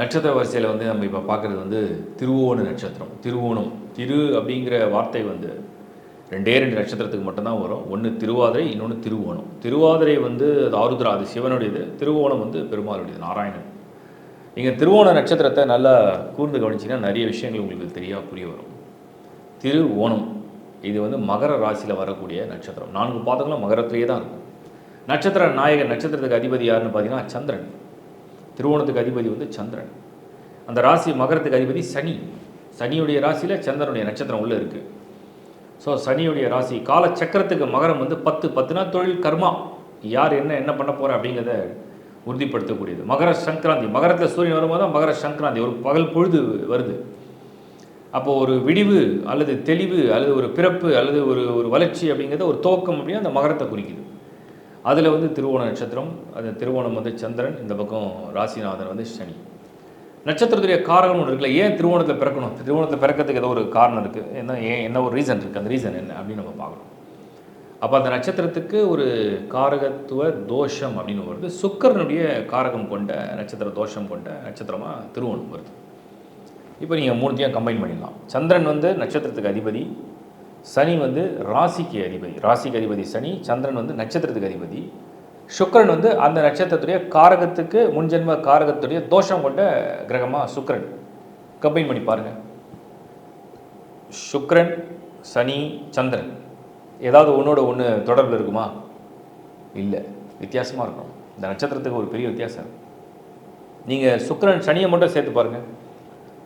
நட்சத்திர வரிசையில் வந்து நம்ம இப்போ பார்க்குறது வந்து திருவோண நட்சத்திரம் திருவோணம். திரு அப்படிங்கிற வார்த்தை வந்து ரெண்டே ரெண்டு நட்சத்திரத்துக்கு மட்டும்தான் வரும். ஒன்று திருவாதிரை இன்னொன்று திருவோணம். திருவாதிரை வந்து அது ஆருத்ரா அது சிவனுடையது. திருவோணம் வந்து பெருமாளுடையது நாராயணன். நீங்கள் திருவோண நட்சத்திரத்தை நல்லா கூர்ந்து கவனிச்சிங்கன்னா நிறைய விஷயங்கள் உங்களுக்கு தெரியா புரிய வரும். திரு ஓணம் இது வந்து மகர ராசியில் வரக்கூடிய நட்சத்திரம். நான்கு பாதங்களும் மகரத்திலேயே தான் இருக்கும். நட்சத்திர நாயகன் நட்சத்திரத்துக்கு அதிபதி யாருன்னு பார்த்தீங்கன்னா சந்திரன். திருவோணத்துக்கு அதிபதி வந்து சந்திரன். அந்த ராசி மகரத்துக்கு அதிபதி சனி. சனியுடைய ராசியில் சந்திரனுடைய நட்சத்திரம் உள்ளே இருக்குது ஸோ சனியுடைய ராசி கால சக்கரத்துக்கு மகரம் வந்து பத்து பத்துனா தொழில் கர்மா. யார் என்ன என்ன பண்ண போகிற அப்படிங்கிறத உறுதிப்படுத்தக்கூடியது. மகர சங்கராந்தி. மகரத்தில் சூரியன் வரும்போது தான் மகர சங்கராந்தி. ஒரு பகல் பொழுது வருது. அப்போது ஒரு விடிவு அல்லது தெளிவு அல்லது ஒரு பிறப்பு அல்லது ஒரு ஒரு வளர்ச்சி அப்படிங்கிறத ஒரு துவக்கம் அப்படின்னா அந்த மகரத்தை குறிக்குது. அதில் வந்து திருவோண நட்சத்திரம் அது திருவோணம் வந்து சந்திரன் இந்த பக்கம் ராசிநாதன் வந்து சனி. நட்சத்திரத்துடைய காரணம் ஒன்று இருக்குல்ல ஏன் திருவோணத்தில் பிறக்கணும்? திருவோணத்தில் பிறக்கிறதுக்கு ஏதோ ஒரு காரணம் இருக்குது என்ன ஏன் என்ன ஒரு ரீசன் இருக்குது அந்த ரீசன் என்ன அப்படின்னு நம்ம பார்க்கணும். அப்போ அந்த நட்சத்திரத்துக்கு ஒரு காரகத்துவ தோஷம் அப்படின்னு வருது. சுக்கரனுடைய காரகம் கொண்ட நட்சத்திர தோஷம் கொண்ட நட்சத்திரமாக திருவோணம் வருது. இப்போ நீங்கள் மூணுத்தையும் கம்பைன் பண்ணிடலாம். சந்திரன் வந்து நட்சத்திரத்துக்கு அதிபதி சனி வந்து ராசிக்கு அதிபதி. ராசிக்கு அதிபதி சனி சந்திரன் வந்து நட்சத்திரத்துக்கு அதிபதி. சுக்கரன் வந்து அந்த நட்சத்திரத்துடைய காரகத்துக்கு முன்ஜென்ம காரகத்துடைய தோஷம் கொண்ட கிரகமாக சுக்கரன். கம்பைன் பண்ணி பாருங்கள் சுக்கரன் சனி சந்திரன். ஏதாவது ஒன்றோட ஒன்று தொடர்பில் இருக்குமா? இல்லை. வித்தியாசமாக இருக்கும் இந்த நட்சத்திரத்துக்கு ஒரு பெரிய வித்தியாசம் நீங்கள் சுக்கரன் சனியை மட்டும் சேர்த்து பாருங்கள்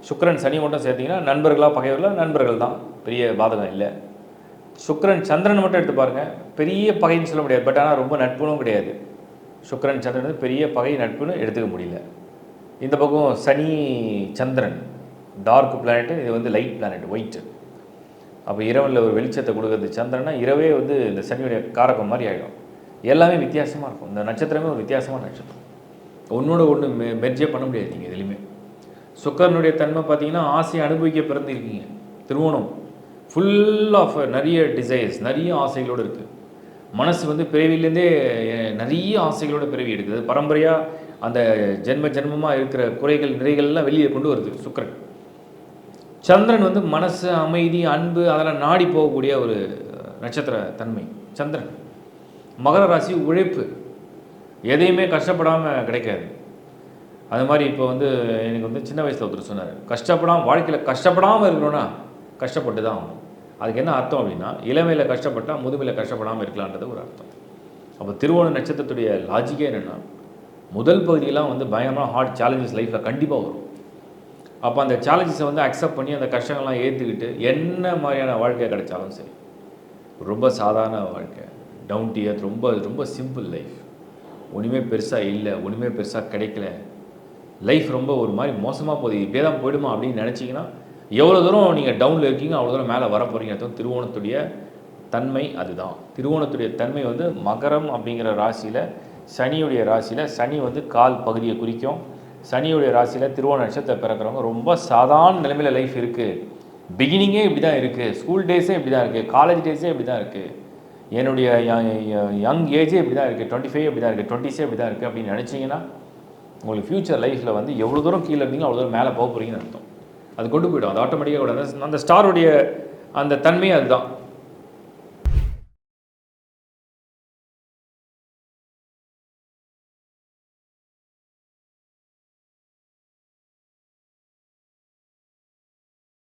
சுக்கரன் சனி மட்டும் சேர்த்திங்கன்னா நண்பர்களாக பகைவர்களாக நண்பர்கள் தான். பெரிய பாதகம் இல்லை. சுக்கரன் சந்திரன் மட்டும் எடுத்து பாருங்கள் பெரிய பகைன்னு சொல்ல முடியாது. பட் ஆனால் ரொம்ப நட்புனும் கிடையாது. சுக்கரன் சந்திரன் வந்து பெரிய பகை நட்புன்னு எடுத்துக்க முடியல. இந்த பக்கம் சனி சந்திரன். டார்க் பிளானெட்டு இது வந்து லைட் பிளானெட் ஒயிட் அப்போ இரவில் ஒரு வெளிச்சத்தை கொடுக்குறது சந்திரனா இரவே வந்து இந்த சனியுடைய காரகம் மாதிரி ஆகிடும் எல்லாமே வித்தியாசமாக இருக்கும். இந்த நட்சத்திரமே ஒரு வித்தியாசமான நட்சத்திரம். ஒன்றோட ஒன்று மெ மெர்ஜே பண்ண முடியாது நீங்கள் எதுலேயுமே. சுக்கரனுடைய தன்மை பார்த்தீங்கன்னா ஆசையை அனுபவிக்க பிறந்திருக்கீங்க திருவோணம். ஃபுல் ஆஃப் நிறைய டிசைர்ஸ் நிறைய ஆசைகளோடு இருக்குது மனசு வந்து பிறவிலேருந்தே நிறைய ஆசைகளோட பிறவி எடுக்குது. பரம்பரையாக அந்த ஜென்ம ஜென்மமாக இருக்கிற குறைகள் நிறைகள்லாம் வெளியே கொண்டு வருது சுக்கரன். சந்திரன் வந்து மனசு அமைதி அன்பு அதெல்லாம் நாடி போகக்கூடிய ஒரு நட்சத்திர தன்மை. சந்திரன். மகர ராசி உழைப்பு. எதையுமே கஷ்டப்படாமல் கிடைக்காது. அது மாதிரி இப்போ வந்து எனக்கு வந்து சின்ன வயசில் ஒருத்தர் சொன்னார் கஷ்டப்படாமல் வாழ்க்கையில் கஷ்டப்படாமல் இருக்கணும்னா கஷ்டப்பட்டு தான் ஆகணும். அதுக்கு என்ன அர்த்தம் அப்படின்னா இளமையில் கஷ்டப்பட்டால் முதுமையில் கஷ்டப்படாமல் இருக்கலான்றது ஒரு அர்த்தம். அப்போ திருவோண நட்சத்திரத்துடைய லாஜிக்கே என்னென்னா முதல் பகுதியெல்லாம் வந்து பயங்கரமாக ஹார்ட் சேலஞ்சஸ் லைஃப்பில் கண்டிப்பாக வரும். அப்போ அந்த சேலஞ்சஸை வந்து அக்செப்ட் பண்ணி அந்த கஷ்டங்கள்லாம் ஏற்றுக்கிட்டு என்ன மாதிரியான வாழ்க்கை கிடைச்சாலும் சரி ரொம்ப சாதாரண வாழ்க்கை டவுன் டு ரொம்ப ரொம்ப சிம்பிள் லைஃப் ஒன்றுமே பெருசாக இல்லை ஒன்றுமே பெருசாக கிடைக்கல லைஃப் ரொம்ப ஒரு மாதிரி மோசமாக போகுது. இப்படியே தான் போயிடுமா அப்படின்னு நினச்சிங்கன்னா எவ்வளோ தூரம் நீங்கள் டவுனில் இருக்கீங்க அவ்வளோ தூரம் மேலே வர போகிறீங்க அர்த்தம் திருவோணத்துடைய தன்மை அதுதான். திருவோணத்துடைய தன்மை வந்து மகரம் அப்படிங்கிற ராசியில் சனியுடைய ராசியில் சனி வந்து கால் பகுதியை குறிக்கும். சனியுடைய ராசியில் திருவோண நட்சத்திரம் பிறக்கிறவங்க ரொம்ப சாதாரண நிலைமையில் லைஃப் இருக்குது பிகினிங்கே இப்படி தான் இருக்குது ஸ்கூல் டேஸே இப்படி தான் இருக்குது காலேஜ் டேஸே இப்படி தான் இருக்குது என்னுடைய யங் ஏஜே இப்படி தான் இருக்குது டுவெண்ட்டி ஃபைவ் இப்படி தான் இருக்குது டுவெண்ட்டிஸே இப்படி தான் இருக்குது அப்படின்னு நினச்சிங்கன்னா உங்களுக்கு ஃப்யூச்சர் லைஃப்பில் வந்து எவ்வளோ தூரம் கீழே இருந்தீங்களோ அவ்வளோ தூரம் மேலே போக போகிறீங்கன்னு அர்த்தம். அது கொண்டு போய்டும். அது ஆட்டோமேட்டிக்காக கூட. அந்த அந்த ஸ்டாருடைய அந்த தன்மையே அதுதான்.